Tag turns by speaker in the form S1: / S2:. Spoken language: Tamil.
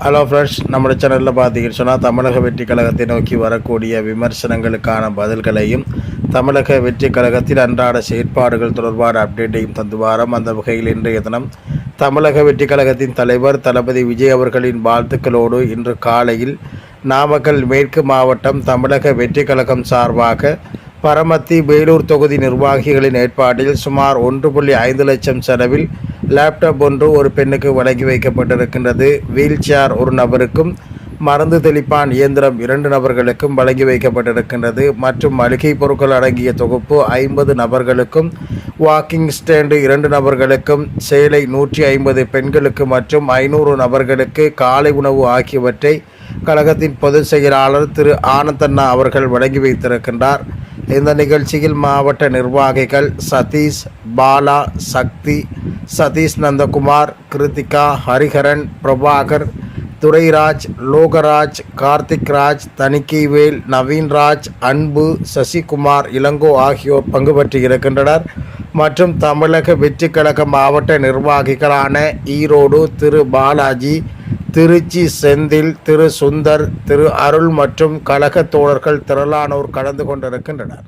S1: ஹலோ ஃப்ரெண்ட்ஸ் நம்ம சேனலில் பார்த்தீங்கன்னு சொன்னால் தமிழக வெற்றி கழகத்தை நோக்கி வரக்கூடிய விமர்சனங்களுக்கான பதில்களையும் தமிழக வெற்றி கழகத்தில் அன்றாட செயற்பாடுகள் தொடர்பான அப்டேட்டையும் தந்து வாரம். அந்த வகையில் இன்றைய தினம் தமிழக வெற்றி கழகத்தின் தலைவர் தளபதி விஜய் அவர்களின் வாழ்த்துக்களோடு இன்று காலையில் நாமக்கல் மேற்கு மாவட்டம் தமிழக வெற்றி கழகம் சார்பாக பரமத்தி வேலூர் தொகுதி நிர்வாகிகளின் ஏற்பாட்டில் சுமார் ஒன்று புள்ளி ஐந்து லட்சம் செலவில் லேப்டாப் ஒன்று ஒரு பெண்ணுக்கு வழங்கி வைக்கப்பட்டிருக்கின்றது. வீல் சேர் ஒரு நபருக்கும் மருந்து தெளிப்பான் இயந்திரம் இரண்டு நபர்களுக்கும் வழங்கி வைக்கப்பட்டிருக்கின்றது. மற்றும் மளிகை பொருட்கள் அடங்கிய தொகுப்பு ஐம்பது நபர்களுக்கும் வாக்கிங் ஸ்டாண்டு இரண்டு நபர்களுக்கும் சேலை நூற்றி ஐம்பது பெண்களுக்கு மற்றும் ஐநூறு நபர்களுக்கு காலை உணவு ஆகியவற்றை கழகத்தின் பொதுச் செயலாளர் திரு ஆனந்தண்ணா அவர்கள் வழங்கி வைத்திருக்கின்றார். இந்த நிகழ்ச்சியில் மாவட்ட நிர்வாகிகள் சதீஷ் பாலா சக்தி சதீஷ் நந்தகுமார் கிருத்திகா ஹரிஹரன் பிரபாகர் துரைராஜ் லோகராஜ் கார்த்திக் ராஜ் தணிக்கைவேல் நவீன்ராஜ் அன்பு சசிகுமார் இளங்கோ ஆகியோர் பங்கு பெற்றிருக்கின்றனர் மற்றும் தமிழக வெற்றி கழக மாவட்ட நிர்வாகிகளான ஈரோடு திரு பாலாஜி திருச்சி செந்தில் திரு சுந்தர் திரு அருள் மற்றும் கழக தோழர்கள் திரளானோர் கலந்து கொண்டிருக்கின்றனர்.